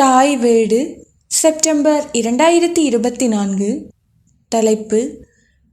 தாய் வீடு செப்டம்பர் இரண்டாயிரத்தி இருபத்தி நான்கு. தலைப்பு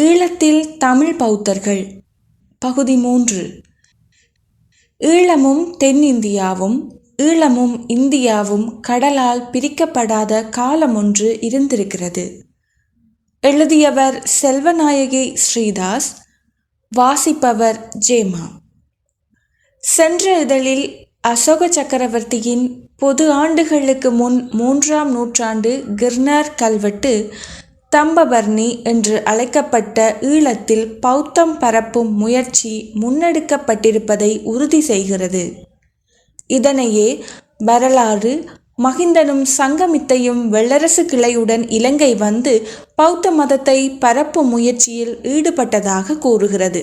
ஈழத்தில் தமிழ் பௌத்தர்கள். பகுதி மூன்று. ஈழமும் தென்னிந்தியாவும் ஈழமும் இந்தியாவும் கடலால் பிரிக்கப்படாத காலம் ஒன்று இருந்திருக்கிறது. எழுதியவர் செல்வநாயகி ஸ்ரீதாஸ் வாசிப்பவர் ஜேமா. சென்ற இதழில் அசோக சக்கரவர்த்தியின் பொது ஆண்டுகளுக்கு முன் மூன்றாம் நூற்றாண்டு கிர்னார் கல்வெட்டு தம்பபர்ணி என்று அழைக்கப்பட்ட ஈழத்தில் பௌத்தம் பரப்பும் முயற்சி முன்னெடுக்கப்பட்டிருப்பதை உறுதி செய்கிறது. இதனையே வரலாறு மகிந்தனும் சங்கமித்தையும் வெள்ளரசு கிளையுடன் இலங்கை வந்து பௌத்த மதத்தை பரப்பும் முயற்சியில் ஈடுபட்டதாக கூறுகிறது.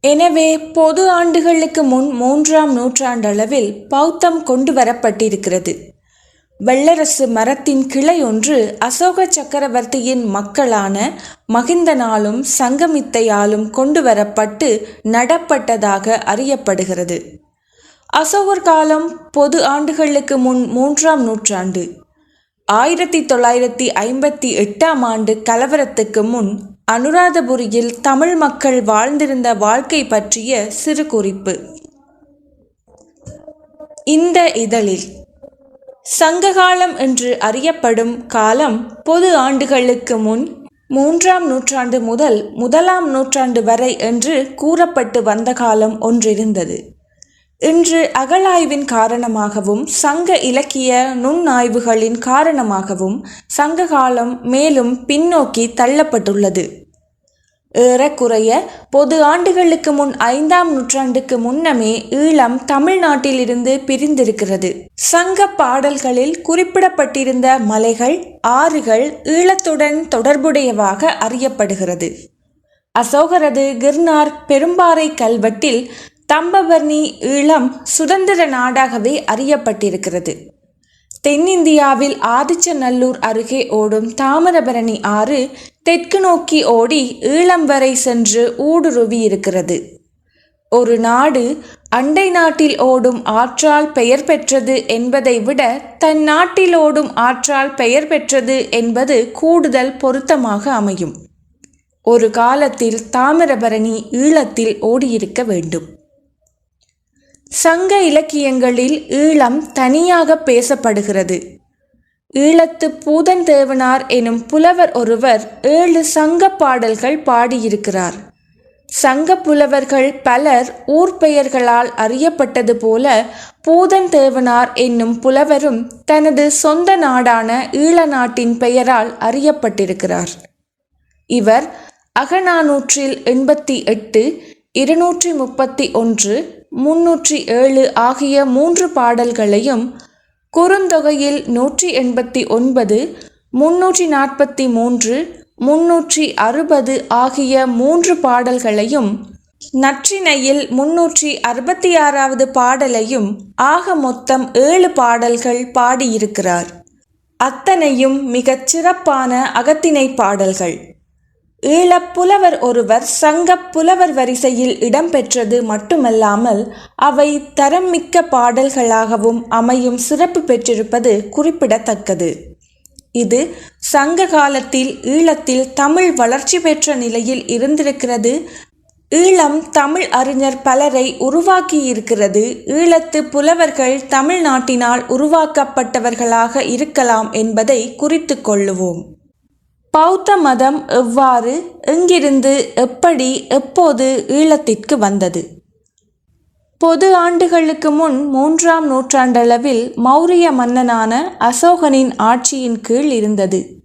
எனவே பொது ஆண்டுகளுக்கு முன் மூன்றாம் நூற்றாண்டளவில் பௌத்தம் கொண்டு வரப்பட்டிருக்கிறது வெள்ளரசு மரத்தின் கிளை ஒன்று அசோக சக்கரவர்த்தியின் மக்களான மகிந்தனாலும் சங்கமித்தையாலும் கொண்டு வரப்பட்டு நடப்பட்டதாக அறியப்படுகிறது. அசோகர் காலம் பொது ஆண்டுகளுக்கு முன் மூன்றாம் நூற்றாண்டு. ஆயிரத்தி தொள்ளாயிரத்தி ஐம்பத்தி எட்டாம் ஆண்டு கலவரத்துக்கு முன் அனுராதபுரியில் தமிழ் மக்கள் வாழ்ந்திருந்த வாழ்க்கை பற்றிய சிறு குறிப்பு. இந்த இதழில் சங்ககாலம் என்று அறியப்படும் காலம் பொது ஆண்டுகளுக்கு முன் மூன்றாம் நூற்றாண்டு முதல் முதலாம் நூற்றாண்டு வரை என்று கூறப்பட்டு வந்த காலம் ஒன்றிருந்தது. இன்று அகழாய்வின் காரணமாகவும் சங்க இலக்கிய நுண்ணாய்வுகளின் காரணமாகவும் சங்ககாலம் மேலும் பின்னோக்கி தள்ளப்பட்டுள்ளது. ஏறக்குறைய பொது ஆண்டுகளுக்கு முன் ஐந்தாம் நூற்றாண்டுக்கு முன்னமே ஈழம் தமிழ்நாட்டிலிருந்து பிரிந்திருக்கிறது. சங்க பாடல்களில் குறிப்பிடப்பட்டிருந்த மலைகள் ஆறுகள் ஈழத்துடன் தொடர்புடையவாக அறியப்படுகிறது. அசோகரது கிர்னார் பெரும்பாறை கல்வெட்டில் தம்பவர்ணி ஈழம் சுதந்திர நாடாகவே அறியப்பட்டிருக்கிறது. தென்னிந்தியாவில் ஆதிச்சநல்லூர் அருகே ஓடும் தாமிரபரணி ஆறு தெற்கு நோக்கி ஓடி ஈழம் வரை சென்று ஊடுருவி இருக்கிறது ஒரு நாடு அண்டை நாட்டில் ஓடும் ஆற்றால் பெயர் பெற்றது என்பதை விட தன் நாட்டில் ஓடும் ஆற்றால் பெயர் பெற்றது என்பது கூடுதல் பொருத்தமாக அமையும். ஒரு காலத்தில் தாமிரபரணி ஈழத்தில் ஓடியிருக்க வேண்டும். சங்க இலக்கியங்களில் ஈழம் தனியாக பேசப்படுகிறது. ஈழத்து பூதன் தேவனார் எனும் புலவர் ஒருவர் ஏழு சங்க பாடல்கள் பாடியிருக்கிறார். சங்க புலவர்கள் பலர் ஊர் பெயர்களால் அறியப்பட்டது போல பூதன் தேவனார் என்னும் புலவரும் தனது சொந்த நாடான ஈழ நாட்டின் பெயரால் அறியப்பட்டிருக்கிறார். இவர் அகநானூற்றில் எண்பத்தி எட்டு இருநூற்றி முப்பத்தி ஒன்று முன்னூற்றி ஏழு ஆகிய மூன்று பாடல்களையும் குறுந்தொகையில் நூற்றி எண்பத்தி ஒன்பது முன்னூற்றி நாற்பத்தி மூன்று முன்னூற்றி அறுபது ஆகிய மூன்று பாடல்களையும் நற்றினையில் முன்னூற்றி அறுபத்தி ஆறாவது பாடலையும் ஆக மொத்தம் ஏழு பாடல்கள் பாடியிருக்கிறார். அத்தனையும் மிகச் சிறப்பான அகத்திணை பாடல்கள். ஈழப்புலவர் ஒருவர் சங்கப் புலவர் வரிசையில் இடம்பெற்றது மட்டுமல்லாமல் அவை தரம் மிக்க பாடல்களாகவும் அமையும் சிறப்பு பெற்றிருப்பது குறிப்பிடத்தக்கது. இது சங்க காலத்தில் ஈழத்தில் தமிழ் வளர்ச்சி பெற்ற நிலையில் இருந்திருக்கிறது. ஈழம் தமிழ் அறிஞர் பலரை உருவாக்கியிருக்கிறது. ஈழத்து புலவர்கள் தமிழ்நாட்டினால் உருவாக்கப்பட்டவர்களாக இருக்கலாம் என்பதை குறித்து கொள்ளுவோம். பௌத்த மதம் எவ்வாறு எங்கிருந்து எப்படி எப்போது ஈழத்திற்கு வந்தது? பொது ஆண்டுகளுக்கு முன் மூன்றாம் நூற்றாண்டளவில் மௌரிய மன்னனான அசோகனின் ஆட்சியின் கீழ் இருந்தது.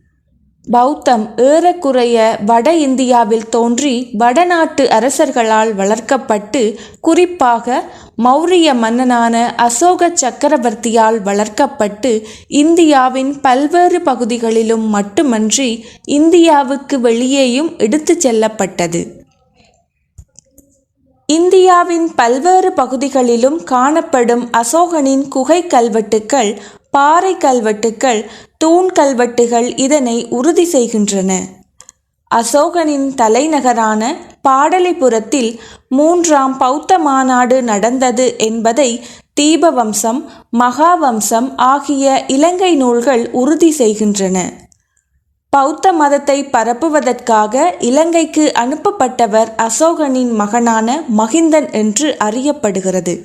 பௌத்தம் ஏறக்குறைய வட இந்தியாவில் தோன்றி வடநாட்டு அரசர்களால் வளர்க்கப்பட்டு குறிப்பாக மௌரிய மன்னனான அசோக சக்கரவர்த்தியால் வளர்க்கப்பட்டு இந்தியாவின் பல்வேறு பகுதிகளிலும் மட்டுமன்றி இந்தியாவுக்கு வெளியேயும் எடுத்துச் செல்லப்பட்டது. இந்தியாவின் பல்வேறு பகுதிகளிலும் காணப்படும் அசோகனின் குகை கல்வெட்டுக்கள் பாறை கல்வெட்டுக்கள் தூண் கல்வெட்டுகள் இதனை உறுதி செய்கின்றன. அசோகனின் தலைநகரான பாடலிபுரத்தில் மூன்றாம் பௌத்த மாநாடு நடந்தது என்பதை தீபவம்சம் மகாவம்சம் ஆகிய இலங்கை நூல்கள் உறுதி செய்கின்றன. பௌத்த மதத்தை பரப்புவதற்காக இலங்கைக்கு அனுப்பப்பட்டவர் அசோகனின் மகனான மகிந்தன் என்று அறியப்படுகிறது.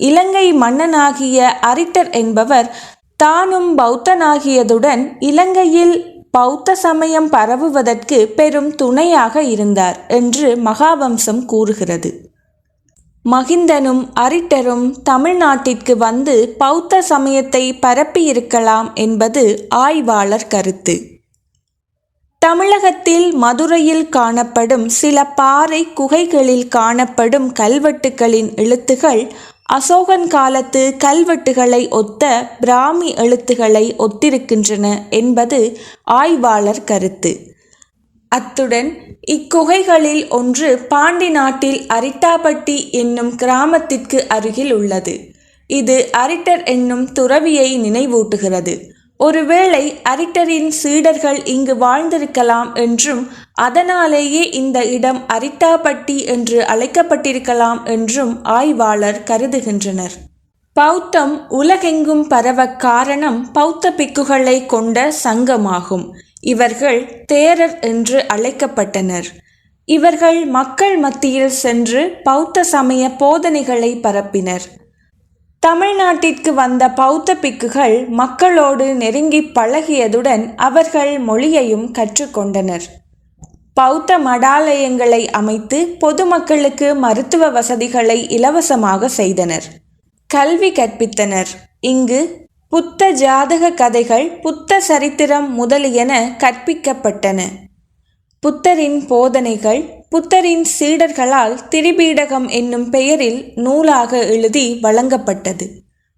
இலங்கை மன்னனாகிய அரிட்டர் என்பவர் தானும் பௌத்தனாகியதுடன் இலங்கையில் பௌத்த சமயம் பரவுவதற்கு பெரும் துணையாக இருந்தார் என்று மகாவம்சம் கூறுகிறது. மகிந்தனும் அரிட்டரும் தமிழ்நாட்டிற்கு வந்து பௌத்த சமயத்தை பரப்பியிருக்கலாம் என்பது ஆய்வாளர் கருத்து. தமிழகத்தில் மதுரையில் காணப்படும் சில பாறை குகைகளில் காணப்படும் கல்வெட்டுகளின் எழுத்துகள் அசோகன் காலத்து கல்வெட்டுகளை ஒத்த பிராமி எழுத்துகளை ஒத்திருக்கின்றன என்பது ஆய்வாளர் கருத்து. அத்துடன் இக்குகைகளில் ஒன்று பாண்டி நாட்டில் அரிட்டாபட்டி என்னும் கிராமத்திற்கு அருகில் உள்ளது. இது அரிட்டர் என்னும் துறவியை நினைவூட்டுகிறது. ஒருவேளை அரிட்டரின் சீடர்கள் இங்கு வாழ்ந்திருக்கலாம் என்றும் அதனாலேயே இந்த இடம் அரிட்டாபட்டி என்று அழைக்கப்பட்டிருக்கலாம் என்றும் ஆய்வாளர் கருதுகின்றனர். பௌத்தம் உலகெங்கும் பரவ காரணம் பௌத்த பிக்குகளை கொண்ட சங்கமாகும். இவர்கள் தேரர் என்று அழைக்கப்பட்டனர். இவர்கள் மக்கள் மத்தியில் சென்று பௌத்த சமய போதனைகளை பரப்பினர். தமிழ்நாட்டிற்கு வந்த பௌத்த பிக்குகள் மக்களோடு நெருங்கி பழகியதுடன் அவர்கள் மொழியையும் கற்றுக்கொண்டனர். பௌத்த மடாலயங்களை அமைத்து பொதுமக்களுக்கு மருத்துவ வசதிகளை இலவசமாக செய்தனர். கல்வி கற்பித்தனர். இங்கு புத்த ஜாதக கதைகள் புத்த சரித்திரம் முதலியன கற்பிக்கப்பட்டன. புத்தரின் போதனைகள் புத்தரின் சீடர்களால் திரிபீடகம் என்னும் பெயரில் நூலாக எழுதி வழங்கப்பட்டது.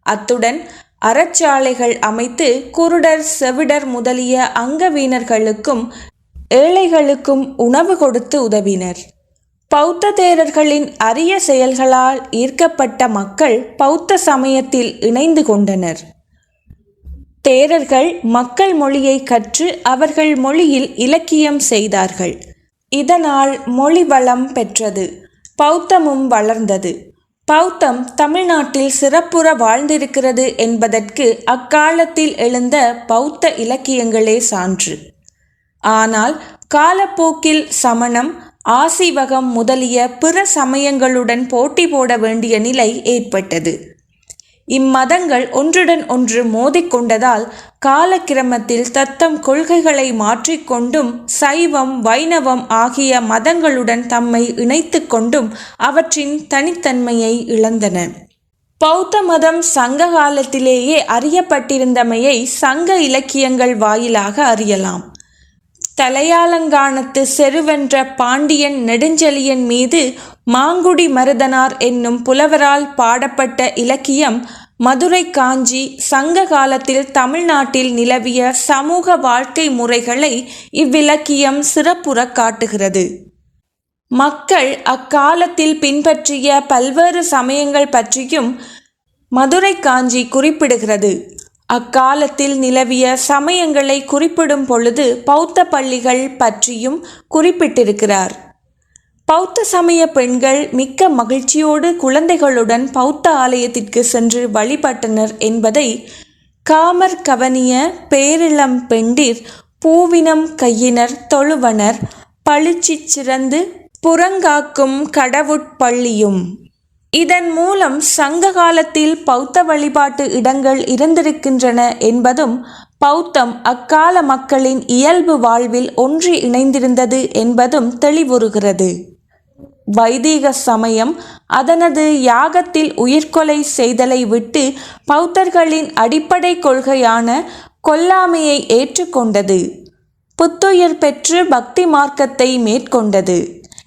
அத்துடன் அறச்சாலைகள் அமைத்து குருடர் செவிடர் முதலிய அங்கவீனர்களுக்கும் ஏழைகளுக்கும் உணவு கொடுத்து உதவினர். பௌத்த தேரர்களின் அரிய செயல்களால் ஈர்க்கப்பட்ட மக்கள் பௌத்த சமயத்தில் இணைந்து கொண்டனர். தேரர்கள் மக்கள் மொழியை கற்று அவர்கள் மொழியில் இலக்கியம் செய்தார்கள். இதனால் மொழி வளம் பெற்றது. பௌத்தமும் வளர்ந்தது. பௌத்தம் தமிழ்நாட்டில் சிறப்புற வாழ்ந்திருக்கிறது என்பதற்கு அக்காலத்தில் எழுந்த பௌத்த இலக்கியங்களே சான்று. ஆனால் காலப்போக்கில் சமணம் ஆசிவகம் முதலிய பிற சமயங்களுடன் போட்டி போட வேண்டிய நிலை ஏற்பட்டது. இம்மதங்கள் ஒன்றுடன் ஒன்று மோதிக்கொண்டதால் காலக்கிரமத்தில் தத்தம் கொள்கைகளை மாற்றிக்கொண்டும் சைவம் வைணவம் ஆகிய மதங்களுடன் தம்மை இணைத்து கொண்டும் அவற்றின் தனித்தன்மையை இழந்தன. பௌத்த மதம் சங்க காலத்திலேயே அறியப்பட்டிருந்தமையை சங்க இலக்கியங்கள் வாயிலாக அறியலாம். தலையாலங்கானத்து செருவென்ற பாண்டியன் நெடுஞ்செழியன் மீது மாங்குடி மருதனார் என்னும் புலவரால் பாடப்பட்ட இலக்கியம் மதுரை காஞ்சி சங்க காலத்தில் தமிழ்நாட்டில் நிலவிய சமூக வாழ்க்கை முறைகளை இவ்விலக்கியம் சிறப்புற காட்டுகிறது. மக்கள் அக்காலத்தில் பின்பற்றிய பல்வேறு சமயங்கள் பற்றியும் மதுரை காஞ்சி குறிப்பிடுகிறது. அக்காலத்தில் நிலவிய சமயங்களை குறிப்பிடும் பொழுது பௌத்த பள்ளிகள் பற்றியும் குறிப்பிட்டிருக்கிறார். பௌத்த சமய பெண்கள் மிக்க மகிழ்ச்சியோடு குழந்தைகளுடன் பௌத்த ஆலயத்திற்கு சென்று வழிபட்டனர் என்பதை காமர் கவனிய பேரிளம் பெண்டிர் பூவினம் கையினர் தொழுவனர் பளிச்சிச் சிறந்து புறங்காக்கும் கடவுட்பள்ளியும் இதன் மூலம் சங்க காலத்தில் பௌத்த வழிபாட்டு இடங்கள் இருந்திருக்கின்றன என்பதும் பௌத்தம் அக்கால மக்களின் இயல்பு வாழ்வில் ஒன்றி இணைந்திருந்தது என்பதும் தெளிவுறுகிறது. வைதீக சமயம் அதனது யாகத்தில் உயிர்கொலை செய்தலை விட்டு பௌத்தர்களின் அடிப்படை கொள்கையான கொல்லாமையை ஏற்றுக்கொண்டது. புத்துயிர் பெற்று பக்தி மார்க்கத்தை மேற்கொண்டது.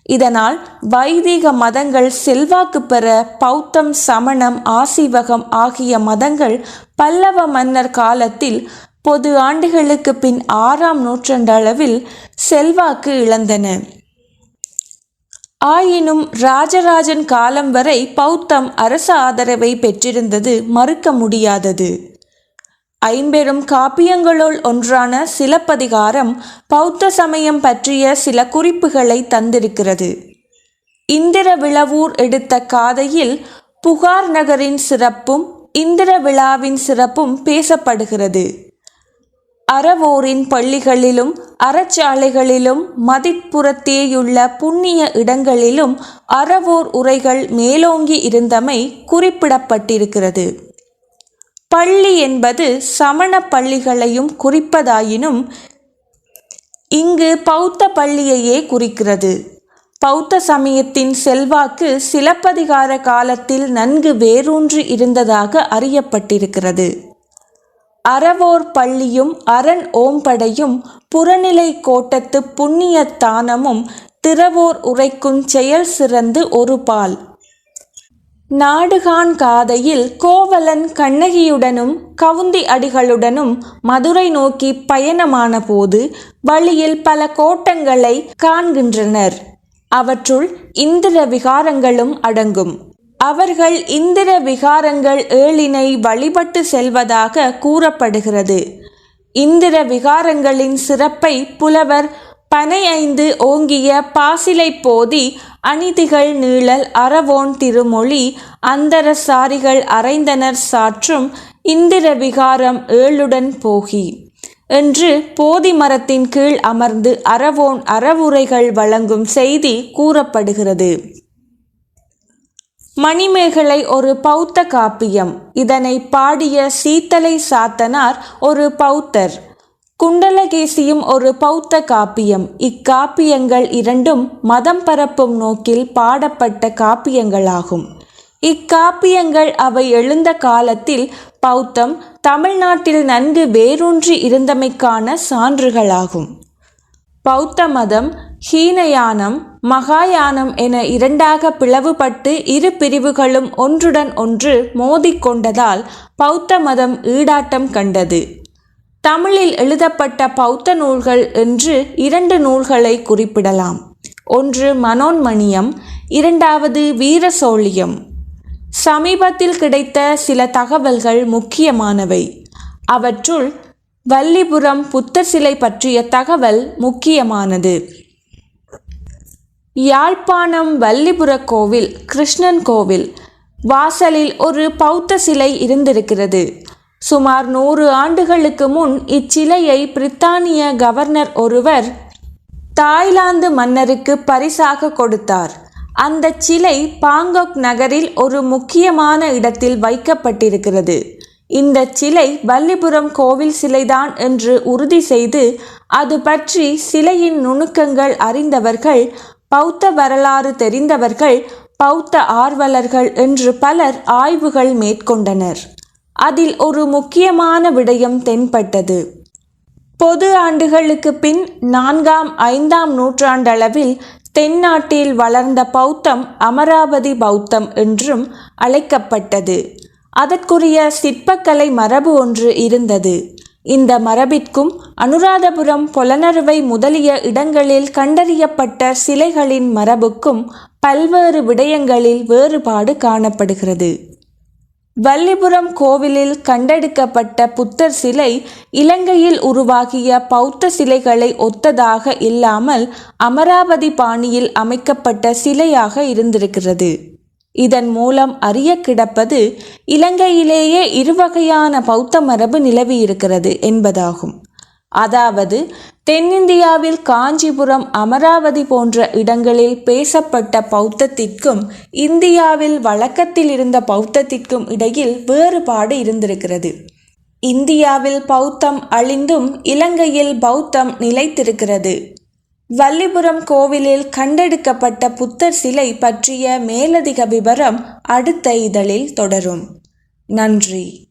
இதனால் வைதிக மதங்கள் செல்வாக்கு பெற பௌத்தம் சமணம் ஆசிவகம் ஆகிய மதங்கள் பல்லவ மன்னர் காலத்தில் பொது ஆண்டுகளுக்கு பின் ஆறாம் நூற்றாண்டளவில் செல்வாக்கு இழந்தன. ஆயினும் ராஜராஜன் காலம் வரை பௌத்தம் அரச ஆதரவை பெற்றிருந்தது மறுக்க முடியாதது. ஐம்பெரும் காப்பியங்களுள் ஒன்றான சிலப்பதிகாரம் பௌத்த சமயம் பற்றிய சில குறிப்புகளை தந்திருக்கிறது. இந்திர விழவூர் எடுத்த காதையில் புகார் நகரின் சிறப்பும் இந்திர விழாவின் சிறப்பும் பேசப்படுகிறது. அறவோரின் பள்ளிகளிலும் அறச்சாலைகளிலும் மதிப்புறத்தேயுள்ள புண்ணிய இடங்களிலும் அறவோர் உரைகள் மேலோங்கி இருந்தமை குறிப்பிடப்பட்டிருக்கிறது. பள்ளி என்பது சமண பள்ளிகளையும் குறிப்பதாயினும் இங்கு பௌத்த பள்ளியையே குறிக்கிறது. பௌத்த சமயத்தின் செல்வாக்கு சிலப்பதிகார காலத்தில் நன்கு வேரூன்றி இருந்ததாக அறியப்பட்டிருக்கிறது. அறவோர் பள்ளியும் அரண் ஓம்படையும் புறநிலை கோட்டத்து புண்ணிய தானமும் திறவோர் உரைக்கும் செயல் சிறந்து ஒரு பால். நாடுகான் காதையில் கோவலன் கண்ணகியுடனும் கவுந்தி அடிகளுடனும் மதுரை நோக்கி பயணமான போது வழியில் பல கோட்டங்களை காண்கின்றனர். அவற்றுள் இந்திர விகாரங்களும் அடங்கும். அவர்கள் இந்திர விகாரங்கள் ஏழினை வழிபட்டு செல்வதாக கூறப்படுகிறது. இந்திர விகாரங்களின் சிறப்பை புலவர் பனை ஐந்து ஓங்கிய பாசிலை போதி அநீதிகள் நீழல் அறவோன் திருமொழி அந்தரசாரிகள் அறைந்தனர் சாற்றும் இந்திர விகாரம் ஏழுடன் போகி. என்று போதி மரத்தின் கீழ் அமர்ந்து அறவோன் அறவுரைகள் வழங்கும் செய்தி கூறப்படுகிறது. மணிமேகலை ஒரு பௌத்த காப்பியம். இதனை பாடிய சீத்தலை சாத்தனார் ஒரு பௌத்தர். குண்டலகேசியும் ஒரு பௌத்த காப்பியம். இக்காப்பியங்கள் இரண்டும் மதம் பரப்பும் நோக்கில் பாடப்பட்ட காப்பியங்களாகும். இக்காப்பியங்கள் அவை எழுந்த காலத்தில் பௌத்தம் தமிழ்நாட்டில் நன்கு வேரூன்றி இருந்தமைக்கான சான்றுகளாகும். பௌத்த மதம் ஹீனயானம் மகாயானம் என இரண்டாக பிளவுபட்டு இரு பிரிவுகளும் ஒன்றுடன் ஒன்று மோதிக்கொண்டதால் பௌத்த மதம் ஈடாட்டம் கண்டது. தமிழில் எழுதப்பட்ட பௌத்த நூல்கள் என்று இரண்டு நூல்களை குறிப்பிடலாம். ஒன்று மனோன்மணியம் இரண்டாவது வீரசோழியம். சமீபத்தில் கிடைத்த சில தகவல்கள் முக்கியமானவை. அவற்றுள் வல்லிபுரம் புத்தர் சிலை பற்றிய தகவல் முக்கியமானது. யாழ்ப்பாணம் வல்லிபுர கோவில் கிருஷ்ணன் கோவில். வாசலில் ஒரு பௌத்த சிலை இருந்திருக்கிறது. சுமார் நூறு ஆண்டுகளுக்கு முன் இச்சிலையை பிரித்தானிய கவர்னர் ஒருவர் தாய்லாந்து மன்னருக்கு பரிசாக கொடுத்தார். அந்த சிலை பாங்காக் நகரில் ஒரு முக்கியமான இடத்தில் வைக்கப்பட்டிருக்கிறது. இந்த சிலை வல்லிபுரம் கோவில் சிலைதான் என்று உறுதி செய்து அது பற்றி சிலையின் நுணுக்கங்கள் அறிந்தவர்கள் பௌத்த வரலாறு தெரிந்தவர்கள் பௌத்த ஆர்வலர்கள் என்று பலர் ஆய்வுகள் மேற்கொண்டனர். அதில் ஒரு முக்கியமான விடயம் தென்பட்டது. பொது ஆண்டுகளுக்கு பின் நான்காம் ஐந்தாம் நூற்றாண்டளவில் தென்னாட்டில் வளர்ந்த பௌத்தம் அமராவதி பௌத்தம் என்றும் அழைக்கப்பட்டது. அதற்குரிய சிற்பக்கலை மரபு ஒன்று இருந்தது. இந்த மரபிற்கும் அனுராதபுரம் பொலனறுவை முதலிய இடங்களில் கண்டறியப்பட்ட சிலைகளின் மரபுக்கும் பல்வேறு விடயங்களில் வேறுபாடு காணப்படுகிறது. வல்லிபுரம் கோவிலில் கண்டெடுக்கப்பட்ட புத்தர் சிலை இலங்கையில் உருவாகிய பௌத்த சிலைகளை ஒத்ததாக இல்லாமல் அமராவதி பாணியில் அமைக்கப்பட்ட சிலையாக இருந்திருக்கிறது. இதன் மூலம் அறிய கிடப்பது இலங்கையிலேயே இருவகையான பௌத்த மரபு நிலவியிருக்கிறது என்பதாகும். அதாவது தென்னிந்தியாவில் காஞ்சிபுரம் அமராவதி போன்ற இடங்களில் பேசப்பட்ட பௌத்தத்திற்கும் இந்தியாவில் வழக்கத்தில் இருந்த பௌத்தத்திற்கும் இடையில் வேறுபாடு இருந்திருக்கிறது. இந்தியாவில் பௌத்தம் அழிந்தும் இலங்கையில் பௌத்தம் நிலைத்திருக்கிறது. வல்லிபுரம் கோவிலில் கண்டெடுக்கப்பட்ட புத்தர் சிலை பற்றிய மேலதிக விவரம் அடுத்த இதழில் தொடரும். நன்றி.